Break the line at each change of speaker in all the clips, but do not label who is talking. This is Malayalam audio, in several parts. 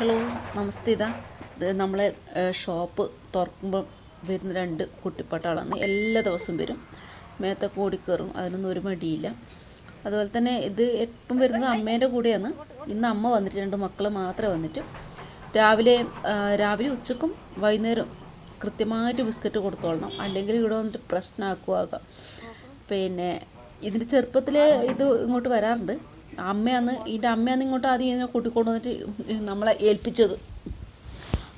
ഹലോ നമസ്തേ നമ്മളെ ഷോപ്പ് തുറക്കുമ്പോൾ വരുന്ന രണ്ട് കുട്ടിപ്പട്ടാളാണ്. എല്ലാ ദിവസവും വരും. മേത്തൊക്കെ ഓടിക്കയറും അതിനൊന്നും ഒരു മടിയില്ല. അതുപോലെ തന്നെ ഇത് എപ്പം വരുന്നത് അമ്മേന്റെ കൂടെയാണ്. ഇന്ന് അമ്മ വന്നിട്ട് രണ്ട് മക്കൾ മാത്രമേ വന്നിട്ട് രാവിലെ രാവിലെ ഉച്ചക്കും വൈകുന്നേരം കൃത്യമായിട്ട് ബിസ്ക്കറ്റ് കൊടുത്തോളണം. അല്ലെങ്കിൽ ഇവിടെ വന്നിട്ട് പ്രശ്നമാക്കുക പിന്നെ ഇതിന്റെ ചെറുപ്പത്തിലെ ഇത് ഇങ്ങോട്ട് വരാറുണ്ട്. അമ്മയാണ് ഇതിന്റെ അമ്മയാണ് ഇങ്ങോട്ട് ആദ്യം ഇതിനെ കൂട്ടിക്കൊണ്ട് വന്നിട്ട് നമ്മളെ ഏൽപ്പിച്ചത്.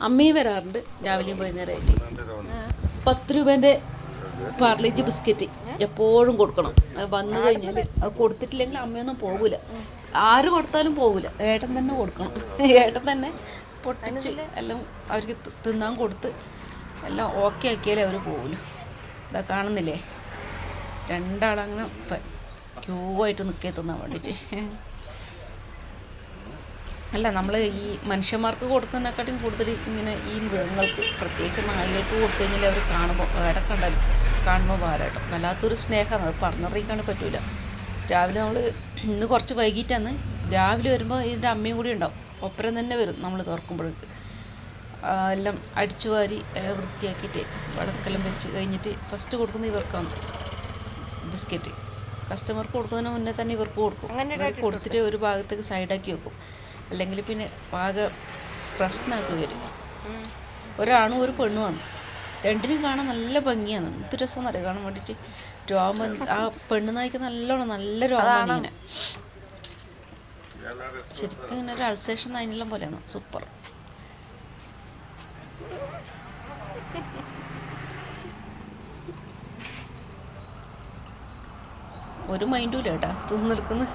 അമ്മയും വരാറുണ്ട് രാവിലെയും വൈകുന്നേരമായിട്ട്. പത്ത് രൂപേന്റെ പാർലേജ് ബിസ്ക്കറ്റ് എപ്പോഴും കൊടുക്കണം. വന്നു കഴിഞ്ഞാൽ അത് കൊടുത്തിട്ടില്ലെങ്കിൽ അമ്മയൊന്നും പോകില്ല ആര് കൊടുത്താലും പോകില്ല ഏട്ടൻ തന്നെ കൊടുക്കണം. ഏട്ടൻ തന്നെ പൊട്ടിച്ച് എല്ലാം അവർക്ക് തിന്നാൻ കൊടുത്ത് എല്ലാം ഓക്കെ ആക്കിയാലേ അവർ പോകില്ല ഇതാ കാണുന്നില്ലേ? രണ്ടാളങ്ങനെ ക്യൂ ആയിട്ട് നിൽക്കേ വേണ്ടിയിട്ട് അല്ല നമ്മൾ ഈ മനുഷ്യന്മാർക്ക് കൊടുക്കുന്നതിനെക്കാട്ടും കൂടുതൽ ഇങ്ങനെ ഈ മൃഗങ്ങൾക്ക് പ്രത്യേകിച്ച് നായികൾക്ക് കൊടുത്തു കഴിഞ്ഞാൽ അവർ കാണുമ്പോൾ എവിടെ കണ്ടാൽ കാണുമ്പോൾ ഭാരമായിട്ടോ. വല്ലാത്തൊരു സ്നേഹമാണ് അത് പറഞ്ഞറിയിക്കാൻ പറ്റൂല. രാവിലെ നമ്മൾ ഇന്ന് കുറച്ച് വൈകിട്ടാണ് രാവിലെ വരുമ്പോൾ ഇതിന്റെ അമ്മയും കൂടി ഉണ്ടാവും. ഒപ്പരം തന്നെ വരും നമ്മൾ തുറക്കുമ്പോഴേക്ക്. എല്ലാം അടിച്ചു വാരി വൃത്തിയാക്കിയിട്ട് വിളക്കെല്ലാം വെച്ച് കഴിഞ്ഞിട്ട് ഫസ്റ്റ് കൊടുക്കുന്നത് ഇവർക്കാണ്. ബിസ്ക്കറ്റ്. കസ്റ്റമർക്ക് കൊടുക്കുന്നതിന് മുന്നേ തന്നെ ഇവർക്ക് കൊടുക്കും. അങ്ങനെ കൊടുത്തിട്ട് ഒരു ഭാഗത്തേക്ക് സൈഡാക്കി വെക്കും. അല്ലെങ്കിൽ പിന്നെ പാക പ്രശ്നമാക്കി വരും. ഒരാണും ഒരു പെണ്ണുമാണ്. രണ്ടിനും കാണാൻ നല്ല ഭംഗിയാണ്. എന്ത് രസം അറിയാം? കാണാൻ വേണ്ടിയിട്ട് രോമം ആ പെണ്ണ് നായിക്ക് നല്ലോണം നല്ല രോമാണ് ഇങ്ങനെ. ശരിക്കും ഇങ്ങനെ ഒരു അൾസേഷൻ നായിനെല്ലാം പോലെയാണ്. സൂപ്പർ. ഒരു മൈൻഡും ഇല്ല കേട്ടാ. തിന്നെടുക്കുന്നു